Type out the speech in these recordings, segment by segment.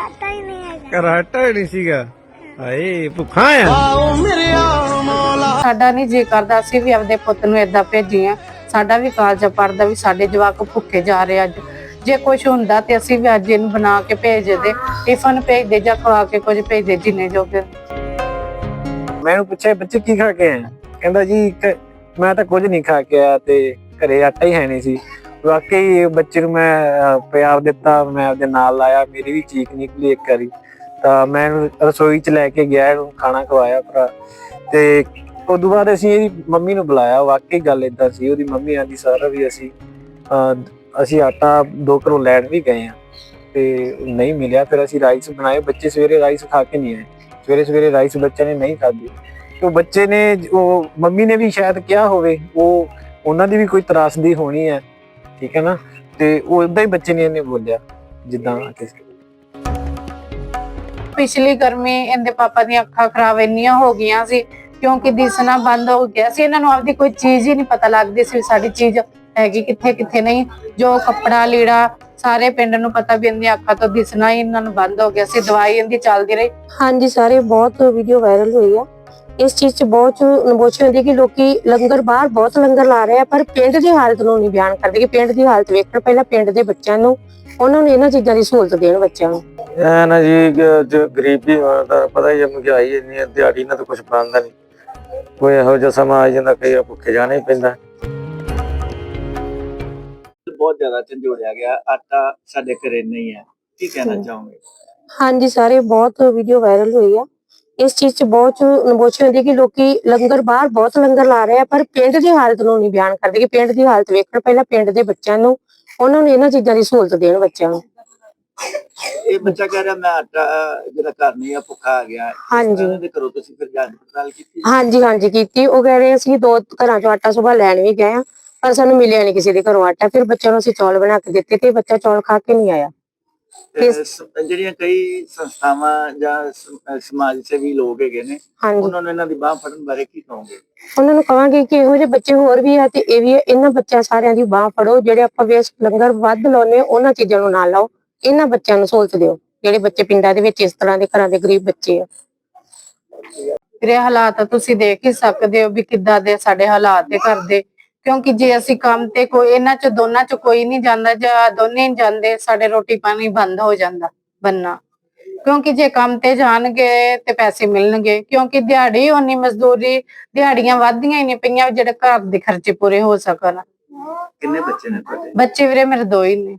ਆਟਾ ਹੀ ਨਹੀਂ ਹੈਗਾ। ਕਰਾਟਾ ਹੀ ਨਹੀਂ ਸੀਗਾ। ਹਾਏ ਭੁੱਖਾ ਆ। ਸਾਡਾ ਨਹੀਂ ਜੀ ਕਰਦਾ ਅਸੀਂ ਵੀ ਆਪਦੇ ਪੁੱਤ ਨੂੰ ਏਦਾਂ ਭੇਜੀਆਂ ਸਾਡਾ ਵੀ ਕਾਲਜ ਪੜਦਾ ਵੀ ਸਾਡੇ ਜਵਾਕ ਭੁੱਖੇ ਜਾ ਰਹੇ ਅੱਜ। ਜੇ ਕੁਝ ਹੁੰਦਾ ਤੇ ਅਸੀਂ ਵੀ ਅੱਜ ਇਹਨੂੰ ਬਣਾ ਕੇ ਭੇਜ ਦੇ। ਟਿਫਨ ਭੇਜ ਦੇ ਜਾਂ ਖਵਾ ਕੇ ਕੁਝ ਭੇਜ ਦੇ ਜਿੰਨੇ ਜੋਗੇ ਮੈਂ ਉਹਨੂੰ ਪੁੱਛਿਆ ਬੱਚੇ ਕੀ ਖਾ ਕੇ ਆਏ? ਕਹਿੰਦਾ ਜੀ ਮੈਂ ਤਾਂ ਕੁਝ ਨਹੀਂ ਖਾ ਕੇ ਆਇਆ ਤੇ ਘਰੇ ਆਟਾ ਹੀ ਹੈ ਨਹੀਂ ਸੀ। ਵਾਕਈ ਬੱਚੇ ਨੂੰ ਮੈਂ ਪਿਆਰ ਦਿੱਤਾ ਮੈਂ ਆਪਦੇ ਨਾਲ ਲਾਇਆ ਮੇਰੀ ਵੀ ਚੀਕ ਨਿਕਲੀ ਇੱਕ ਵਾਰੀ। ਤਾਂ ਮੈਂ ਰਸੋਈ 'ਚ ਲੈ ਕੇ ਗਿਆ ਇਹਨੂੰ ਖਾਣਾ ਖਵਾਇਆ ਭਰਾ। ਤੇ ਉਦੋਂ ਬਾਅਦ ਅਸੀਂ ਇਹਦੀ ਮੰਮੀ ਨੂੰ ਬੁਲਾਇਆ ਵਾਕਈ ਗੱਲ ਇਦਾਂ ਸੀ ਉਹਦੀ ਮੰਮੀ ਆਂਦੀ ਸਾਰਾ ਵੀ ਅਸੀਂ ਅਹ, ਅਸੀਂ ਆਟਾ ਦੋ ਕਿਲੋ ਲੈਣ ਵੀ ਗਏ ਆ। ਤੇ ਨਹੀਂ ਮਿਲਿਆ ਫਿਰ ਅਸੀਂ ਰਾਈਸ ਬਣਾਏ। ਬੱਚੇ ਸਵੇਰੇ ਰਾਈਸ ਖਾ ਕੇ ਨਹੀਂ ਆਏ। ਸਵੇਰੇ ਸਵੇਰੇ ਰਾਈਸ ਬੱਚੇ ਨੇ ਨਹੀਂ ਖਾਧੀ। ਤੇ ਉਹ ਬੱਚੇ ਨੇ ਉਹ ਮੰਮੀ ਨੇ ਵੀ ਸ਼ਾਇਦ ਕਿਹਾ ਹੋਵੇ ਉਹ ਉਹਨਾਂ ਦੀ ਵੀ ਕੋਈ ਤਰਾਸਦੀ ਹੋਣੀ ਹੈ। ਠੀਕ ਹੈ ਨਾ? ਤੇ ਉਹ ਉਦਾਂ ਹੀ ਬੱਚੇ ਨੇ ਇਹਨੇ ਬੋਲਿਆ ਜਿੱਦਾਂ ਕਿਸੇ ਪਿਛਲੀ ਗਰਮੀ ਇਹਦੇ ਪਾਪਾ ਦੀਆਂ ਅੱਖਾਂ ਖਰਾਬ ਇੰਨੀਆਂ ਹੋ ਗਈਆਂ ਸੀ ਕਿਉਂਕਿ ਦਿਸਣਾ ਬੰਦ ਹੋ ਗਿਆ ਸੀ। ਇਹਨਾਂ ਨੂੰ ਆਪਦੀ ਕੋਈ ਚੀਜ਼ ਹੀ ਨਹੀਂ ਪਤਾ ਲੱਗਦੀ ਸੀ ਸਾਡੀ ਚੀਜ਼ ਹੈਗੀ ਕਿੱਥੇ ਕਿੱਥੇ ਨਹੀਂ। ਜੋ ਕੱਪੜਾ ਲੀੜਾ ਸਾਰੇ ਪਿੰਡ ਨੂੰ ਪਤਾ ਵੀ ਇਹਦੀਆਂ ਅੱਖਾਂ ਤੋਂ ਦਿਸਣਾ ਹੀ ਇਹਨਾਂ ਨੂੰ ਬੰਦ ਹੋ ਗਿਆ ਸੀ। ਦਵਾਈ ਇਹਦੀ ਚੱਲਦੀ ਰਹੀ। ਹਾਂਜੀ ਸਾਰੇ ਬਹੁਤ ਵੀਡੀਓ ਵਾਇਰਲ ਹੋਈ ਆ। ਇਸ ਚੀਜ਼ 'ਚ ਬਹੁਤ ਨਬੋਚੀ ਹੁੰਦੀ ਕਿ ਲੋਕੀ ਲੰਗਰ ਬਾਹਰ ਬਹੁਤ ਲੰਗਰ ਲਾ ਰਹੇ ਆ ਪਰ ਪਿੰਡ ਦੀ ਹਾਲਤ ਨੂੰ ਨਹੀਂ ਬਿਆਨ ਕਰਦੇ ਕਿ ਪਿੰਡ ਦੀ ਹਾਲਤ ਵੇਖਣ ਪਹਿਲਾਂ ਪਿੰਡ ਦੇ ਬੱਚਿਆਂ ਨੂੰ ਉਹਨਾਂ ਨੂੰ ਇਹਨਾਂ ਚੀਜ਼ਾਂ ਦੀ ਸਹੂਲਤ ਦੇਣ ਬੱਚਿਆਂ ਨੂੰ। ਐ ਨਾ ਜੀ ਜੋ ਗਰੀਬੀ ਹੋਣ ਦਾ ਪਤਾ ਹੀ ਹੈ ਮਹਿੰਗਾਈ ਇੰਨੀ ਹੈ ਦਿਹਾੜੀ ਨਾਲ ਤਾਂ ਕੁਝ ਬਣਦਾ ਨਹੀਂ। ਕੋਈ ਇਹੋ ਜਿਹਾ ਸਮਾਂ ਆ ਜਾਂਦਾ ਕਈ ਵਾਰ ਭੁੱਖੇ ਜਾਣਾ ਹੀ ਪੈਂਦਾ। ਬਹੁਤ ਜ਼ਿਆਦਾ ਝੰਜੋੜਿਆ ਗਿਆ ਆਟਾ ਸਾਡੇ ਘਰੇ ਨਹੀਂ ਹੈ। ਕੀ ਕਹਿਣਾ ਚਾਹੋਗੇ? ਹਾਂਜੀ ਸਾਰੇ ਬਹੁਤ ਵੀਡੀਓ ਵਾਇਰਲ ਹੋਈ ਆ। ਇਸ ਚੀਜ਼ 'ਚ ਬਹੁਤ ਨਬੋਚੀ ਹੁੰਦੀ ਕਿ ਲੋਕੀ ਲੰਗਰ ਬਾਹਰ ਬਹੁਤ ਲੰਗਰ ਲਾ ਰਹੇ ਆ ਪਰ ਪਿੰਡ ਦੀ ਹਾਲਤ ਨੂੰ ਨਹੀਂ ਬਿਆਨ ਕਰਦੇ ਕਿ ਪਿੰਡ ਦੀ ਹਾਲਤ ਵੇਖਣ ਪਹਿਲਾਂ ਪਿੰਡ ਦੇ ਬੱਚਿਆਂ ਨੂੰ ਉਹਨਾਂ ਨੂੰ ਇਹਨਾਂ ਚੀਜ਼ਾਂ ਦੀ ਸਹੂਲਤ ਦੇਣ ਬੱਚਿਆਂ ਨੂੰ। ਇਹ ਬੱਚਾ ਕਹਿ ਰਿਹਾ ਮੈਂ ਆਟਾ ਜਿਹੜਾ ਘਰ ਨਹੀਂ ਆ ਭੁੱਖਾ ਆ ਗਿਆ। ਹਾਂਜੀ। ਇਹਨਾਂ ਦੇ ਘਰੋਂ ਤੁਸੀਂ ਫਿਰ ਜਾਂਚ ਪੜਤਾਲ ਕੀਤੀ? ਹਾਂਜੀ ਹਾਂਜੀ ਕੀਤੀ। ਉਹ ਕਹਿ ਰਹੇ ਅਸੀਂ ਦੋ ਘਰਾਂ ਚੋਂ ਆਟਾ ਸੁਬਾ ਲੈਣ ਵੀ ਗਏ ਆ ਪਰ ਸਾਨੂੰ ਮਿਲਿਆ ਨਹੀਂ ਕਿਸੇ ਦੇ ਘਰੋਂ ਆਟਾ। ਫਿਰ ਬੱਚਿਆਂ ਨੂੰ ਅਸੀਂ ਚੌਲ ਬਣਾ ਕੇ ਦਿੱਤੇ ਤੇ ਬੱਚਾ ਚੌਲ ਖਾ ਕੇ ਨਹੀਂ ਆਇਆ। ਤੇ ਸ- ਜਿਹੜੀਆਂ ਕਈ ਸੰਸਥਾਵਾਂ ਜਾਂ ਸ- ਸਮਾਜ ਸੇਵੀ ਲੋਕ ਹੈਗੇ ਨੇ ਹਾਂਜੀ। ਉਹਨਾਂ ਨੂੰ ਇਹਨਾਂ ਦੀ ਬਾਹ ਫੜਨ ਬਾਰੇ ਕੀ ਕਹੋਗੇ? ਉਹਨਾਂ ਨੂੰ ਕਹਾਂਗੇ ਕਿ ਇਹੋ ਜਿਹੇ ਬੱਚੇ ਹੋਰ ਵੀ ਆ ਤੇ ਇਹ ਵੀ ਆ, ਇਹਨਾਂ ਬੱਚਿਆਂ ਸਾਰਿਆਂ ਦੀ ਬਾਹ ਫੜੋ ਜਿਹੜੇ ਆਪਾਂ ਵੇਸਟ ਲੰਗਰ ਵੱਧ ਲਾਉਨੇ ਆ, ਉਹਨਾਂ ਚੀਜ਼ਾਂ ਨੂੰ ਨਾ ਲਾਓ। ਇਹਨਾਂ ਬੱਚਿਆਂ ਨੂੰ ਸਹੂਲਤ ਦਿਓ ਜਿਹੜੇ ਬੱਚੇ ਪਿੰਡਾਂ ਦੇ ਵਿੱਚ ਇਸ ਤਰ੍ਹਾਂ ਦੇ ਘਰਾਂ ਦੇ ਗਰੀਬ ਬੱਚੇ ਆ। ਵੀਰੇ ਹਾਲਾਤ ਤੁਸੀਂ ਦੇਖ ਹੀ ਸਕਦੇ ਹੋ ਵੀ ਕਿੱਦਾਂ ਦੇ ਸਾਡੇ ਹਾਲਾਤ ਦੇ ਘਰ ਦੇ ਕਿਉਂਕਿ ਜੇ ਅਸੀਂ ਕੰਮ ਤੇ ਕੋਈ ਇਹਨਾਂ ਚ ਦੋਨਾਂ ਚ ਕੋਈ ਨਹੀਂ ਜਾਂਦਾ ਜਾਂ ਦੋਨੇ ਨਹੀਂ ਜਾਂਦੇ ਸਾਡੇ ਰੋਟੀ ਪਾਣੀ ਬੰਦ ਹੋ ਜਾਂਦਾ ਬੰਨਾ। ਕਿਉਂਕਿ ਜੇ ਕੰਮ ਤੇ ਜਾਣਗੇ ਤੇ ਪੈਸੇ ਮਿਲਣਗੇ ਕਿਉਂਕਿ ਦਿਹਾੜੀ ਉਨੀ ਮਜ਼ਦੂਰੀ ਦਿਹਾੜੀਆਂ ਵੱਧਦੀਆਂ ਹੀ ਨਹੀਂ ਪਈਆਂ ਜਿਹੜੇ ਘਰ ਦੇ ਖਰਚੇ ਪੂਰੇ ਹੋ ਸਕਣ। ਕਿੰਨੇ ਬੱਚੇ ਨੇ ਤੁਹਾਡੇ? ਬੱਚੇ ਵੀਰੇ ਮੇਰੇ ਦੋ ਹੀ ਨੇ।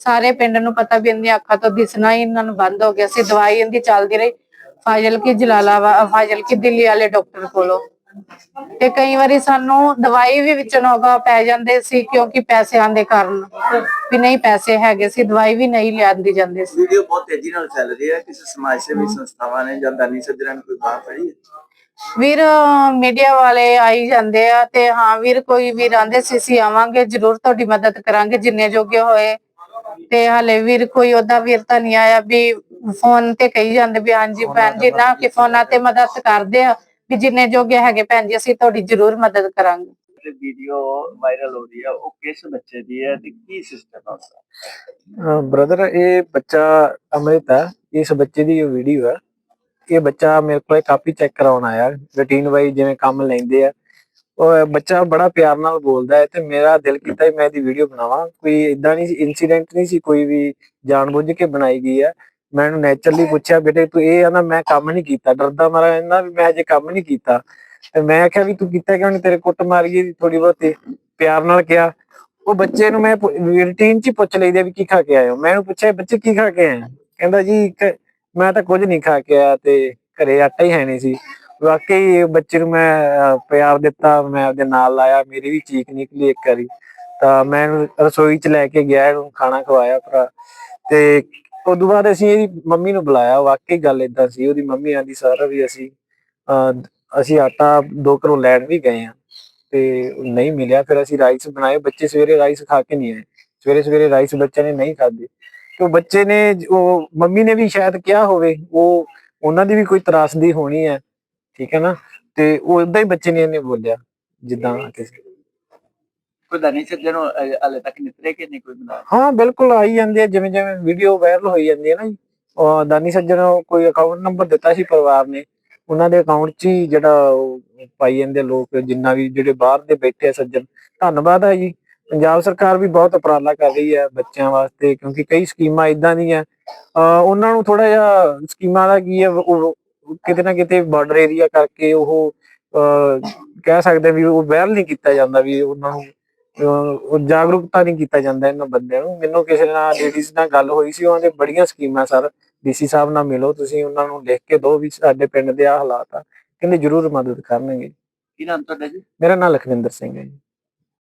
ਸਾਰੇ ਪਿੰਡ ਨੂੰ ਪਤਾ ਵੀ ਇਹਦੀਆਂ ਅੱਖਾਂ ਤੋਂ ਦਿਸਣਾ ਹੀ ਇਹਨਾਂ ਨੂੰ ਬੰਦ ਹੋ ਗਿਆ ਸੀ ਦਵਾਈ ਇਹਦੀ ਚੱਲਦੀ ਰਹੀ। ਫਾਜ਼ਲ ਕੀ ਜਲਾਲਾਬਾਦ ਫਾਜ਼ਲ ਕੀ ਦਿੱਲੀ ਵਾਲੇ ਡਾਕਟਰ ਕੋਲੋਂ। ਤੇ ਕਈ ਵਾਰੀ ਸਾਨੂੰ ਦਵਾਈ ਵੀ ਵਿੱਚ ਨੋਗਾ ਪੈ ਜਾਂਦੇ ਸੀ ਕਿਉਂਕਿ ਪੈਸਿਆਂ ਦੇ ਕਾਰਨ ਵੀ ਨਹੀਂ ਪੈਸੇ ਹੈਗੇ ਸੀ ਦਵਾਈ ਵੀ ਨਹੀਂ ਲਿਆਂਦੀ ਜਾਂਦੀ ਸੀ। ਵੀਡੀਓ ਬਹੁਤ ਤੇਜ਼ੀ ਨਾਲ ਚੱਲ ਰਹੀ ਹੈ ਕਿਸੇ ਸਮਾਜ ਸੇਵੀ ਸੰਸਥਾਵਾਂ ਨੇ ਜਾਂ ਦਾਨੀ ਸੱਜਣਾ ਨੇ ਕੋਈ ਫੜੀ ਹੈ? ਵੀਰ ਮੀਡੀਆ ਵਾਲੇ ਆਈ ਜਾਂਦੇ ਆ ਤੇ ਹਾਂ ਵੀਰ ਕੋਈ ਵੀਰ ਆਂਦੇ ਸੀ ਅਸੀਂ ਆਵਾਂਗੇ ਜਰੂਰ ਤੁਹਾਡੀ ਮਦਦ ਕਰਾਂਗੇ ਜਿੰਨੇ ਜੋਗੇ ਹੋਏ ਤੇ ਹਲੇ ਵੀਰ ਕੋਈ ਉਹਦਾ ਵੀਰ ਤਾਂ ਨਹੀਂ ਆਇਆ ਵੀ ਫੋਨ ਤੇ ਕਹੀ ਜਾਂਦੇ ਵੀ ਹਾਂਜੀ ਭੈਣ ਜੀ ਨਾ ਕਿ ਫੋਨਾਂ ਤੇ ਮਦਦ ਕਰਦੇ ਆ ਵੀ ਜਿੰਨੇ ਜੋਗੇ ਹੈਗੇ ਭੈਣ ਜੀ ਅਸੀਂ ਤੁਹਾਡੀ ਜਰੂਰ ਮਦਦ ਕਰਾਂਗੇ। ਵੀਡੀਓ ਵਾਇਰਲ ਹੋ ਰਹੀ ਹੈ ਉਹ ਕਿਸ ਬੱਚੇ ਦੀ ਹੈ ਤੇ ਕੀ ਸਿਸਟਮ ਹੈ ਉਸਦਾ? ਬ੍ਰਦਰ ਇਹ ਬੱਚਾ ਅਮ੍ਰਿਤ ਹੈ। ਇਸ ਬੱਚੇ ਦੀ ਇਹ ਵੀਡੀਓ ਹੈ। ਇਹ ਬੱਚਾ ਮੇਰੇ ਕੋਲ ਕਾਪੀ ਚੈੱਕ ਕਰਾਉਣ ਆਇਆ। ਰੂਟੀਨ ਵਾਈ ਜਿਵੇਂ ਕੰਮ ਲੈਂਦੇ ਆ। ਬੱਚਾ ਬੜਾ ਪਿਆਰ ਨਾਲ ਬੋਲਦਾ ਹੈ ਤੇ ਮੇਰਾ ਦਿਲ ਕੀਤਾ ਮੈਂ ਇਹਦੀ ਵੀਡੀਓ ਬਣਾਵਾਂ। ਕੋਈ ਇਦਾਂ ਨਹੀਂ ਇਨਸੀਡੈਂਟ ਨਹੀਂ ਸੀ ਕੋਈ ਵੀ ਜਾਣਬੁੱਝ ਕੇ ਬਣਾਈ ਗਈ ਹੈ। ਮੈਂ ਇਹਨੂੰ ਨੇਚਰਲੀ ਪੁੱਛਿਆ, ਬੇਟੇ ਤੂੰ ਇਹ ਆ ਨਾ, ਮੈਂ ਕੰਮ ਨਹੀਂ ਕੀਤਾ। ਡਰਦਾ ਮਾਰਾ ਇਹਨਾਂ ਵੀ ਮੈਂ ਅਜੇ ਕੰਮ ਨਹੀਂ ਕੀਤਾ। ਤੇ ਮੈਂ ਆਖਿਆ ਵੀ ਤੂੰ ਕੀਤਾ ਕਿਉਂ ਨਹੀਂ? ਤੇਰੇ ਕੁੱਟ ਮਾਰੀ ਥੋੜੀ ਬਹੁਤੀ ਪਿਆਰ ਨਾਲ ਕਿਹਾ। ਉਹ ਬੱਚੇ ਨੂੰ ਮੈਂ ਰੂਟੀਨ ਚ ਪੁੱਛ ਲਈਦਾ ਵੀ ਕੀ ਖਾ ਕੇ ਆਏ ਹੋ? ਮੈਂ ਉਹਨੂੰ ਪੁੱਛਿਆ, ਬੱਚੇ ਕੀ ਖਾ ਕੇ ਆਏ? ਕਹਿੰਦਾ ਜੀ ਮੈਂ ਤਾਂ ਕੁਝ ਨਹੀਂ ਖਾ ਕੇ ਆਇਆ ਤੇ ਘਰੇ ਆਟਾ ਹੀ ਹੈ ਨਹੀਂ ਸੀ। ਵਾਕਈ ਬੱਚੇ ਨੂੰ ਮੈਂ ਪਿਆਰ ਦਿੱਤਾ ਮੈਂ ਉਹਦੇ ਨਾਲ ਲਾਇਆ ਮੇਰੀ ਵੀ ਚੀਕ ਨਿਕਲੀ ਇੱਕ ਵਾਰੀ। ਤਾਂ ਮੈਂ ਰਸੋਈ ਚ ਲੈ ਕੇ ਗਿਆ ਇਹਨੂੰ ਖਾਣਾ ਖਵਾਇਆ ਭਰਾ। ਤੇ ਉਦੋਂ ਬਾਅਦ ਅਸੀਂ ਇਹਦੀ ਮੰਮੀ ਨੂੰ ਬੁਲਾਇਆ ਵਾਕਈ ਗੱਲ ਇਦਾਂ ਸੀ ਉਹਦੀ ਮੰਮੀ ਆਂਦੀ ਸਾਰਾ ਵੀ ਅਸੀਂ ਅਹ, ਅਸੀਂ ਆਟਾ ਦੋ ਘਰੋਂ ਲੈਣ ਵੀ ਗਏ ਆ। ਤੇ ਨਹੀਂ ਮਿਲਿਆ ਫਿਰ ਅਸੀਂ ਰਾਈਸ ਬਣਾਏ। ਬੱਚੇ ਸਵੇਰੇ ਰਾਈਸ ਖਾ ਕੇ ਨਹੀਂ ਆਏ। ਸਵੇਰੇ ਸਵੇਰੇ ਰਾਈਸ ਬੱਚਿਆਂ ਨੇ ਨਹੀਂ ਖਾਦੇ ਤੇ ਉਹ ਬੱਚੇ ਨੇ ਉਹ ਮੰਮੀ ਨੇ ਵੀ ਸ਼ਾਇਦ ਕਿਹਾ ਹੋਵੇ ਉਹ ਉਹਨਾਂ ਦੀ ਵੀ ਕੋਈ ਤਰਾਸਦੀ ਹੋਣੀ ਹੈ। ਠੀਕ ਹੈ ਨਾ? ਤੇ ਉਹ ਉਦਾਂ ਹੀ ਬੱਚੇ ਨੇ ਇਹਨੇ ਬੋਲਿਆ ਜਿੱਦਾਂ ਕਿਸੇ ਕੋਈ ਦਾਨੀ ਸੱਜਣ ਹਲੇ ਤੱਕ ਨਿਤਰੇ ਕਿ ਨਹੀਂ ਕੋਈ ਬਣਾ ਹਾਂ ਬਿਲਕੁਲ ਆਈ ਜਾਂਦੇ ਆ ਜਿਵੇਂ ਜਿਵੇਂ ਵੀਡੀਓ ਵਾਇਰਲ ਹੋਈ ਜਾਂਦੀ ਹੈ ਨਾ ਜੀ। ਉਹ ਦਾਨੀ ਸੱਜਣ ਕੋਈ ਅਕਾਊਂਟ ਨੰਬਰ ਦਿੱਤਾ ਸੀ ਪਰਿਵਾਰ ਨੇ। ਉਹਨਾਂ ਦੇ ਅਕਾਊਂਟ 'ਚ ਹੀ ਜਿਹੜਾ ਪਾਈ ਜਾਂਦੇ ਲੋਕ ਜਿੰਨਾ ਵੀ ਜਿਹੜੇ ਬਾਹਰ ਦੇ ਬੈਠੇ ਆ ਸੱਜਣ। ਧੰਨਵਾਦ ਹੈ ਜੀ। ਪੰਜਾਬ ਸਰਕਾਰ ਵੀ ਬਹੁਤ ਉਪਰਾਲਾ ਕਰ ਰਹੀ ਹੈ ਬੱਚਿਆਂ ਵਾਸਤੇ ਕਿਉਂਕਿ ਕਈ ਸਕੀਮਾਂ ਇਦਾਂ ਦੀਆਂ ਉਹਨਾਂ ਨੂੰ ਥੋੜਾ ਜਿਹਾ ਸਕੀਮਾਂ ਦਾ ਕੀ ਹੈ ਕਿਤੇ ਨਾ ਕਿਤੇ ਬਾਰਡਰ ਏਰੀਆ ਕਰਕੇ ਉਹ ਕਹਿ ਸਕਦੇ ਵੀ ਉਹ ਵਾਇਰਲ ਨਹੀਂ ਕੀਤਾ ਜਾਂਦਾ ਵੀ ਉਹਨਾਂ ਨੂੰ ਉਹ ਜਾਗਰੂਕਤਾ ਨਹੀਂ ਕੀਤਾ ਜਾਂਦਾ ਇਹਨਾਂ ਬੰਦਿਆਂ ਨੂੰ। ਮੈਨੂੰ ਕਿਸੇ ਨਾਲ ਲੇਡੀਜ਼ ਨਾਲ ਗੱਲ ਹੋਈ ਸੀ ਉਹਨਾਂ ਦੇ ਬੜੀਆਂ ਸਕੀਮਾਂ ਸਰ। ਡੀਸੀ ਸਾਹਿਬ ਨਾਲ ਮਿਲੋ ਤੁਸੀਂ ਉਹਨਾਂ ਨੂੰ ਲਿਖ ਕੇ ਦਿਓ ਵੀ ਸਾਡੇ ਪਿੰਡ ਦੇ ਆ ਹਾਲਾਤ ਆ। ਕਹਿੰਦੇ ਜ਼ਰੂਰ ਮਦਦ ਕਰਨਗੇ। ਕੀ ਨਾਮ ਤੁਹਾਡਾ ਜੀ? ਮੇਰਾ ਨਾਮ ਲਖਵਿੰਦਰ ਸਿੰਘ ਹੈ ਜੀ।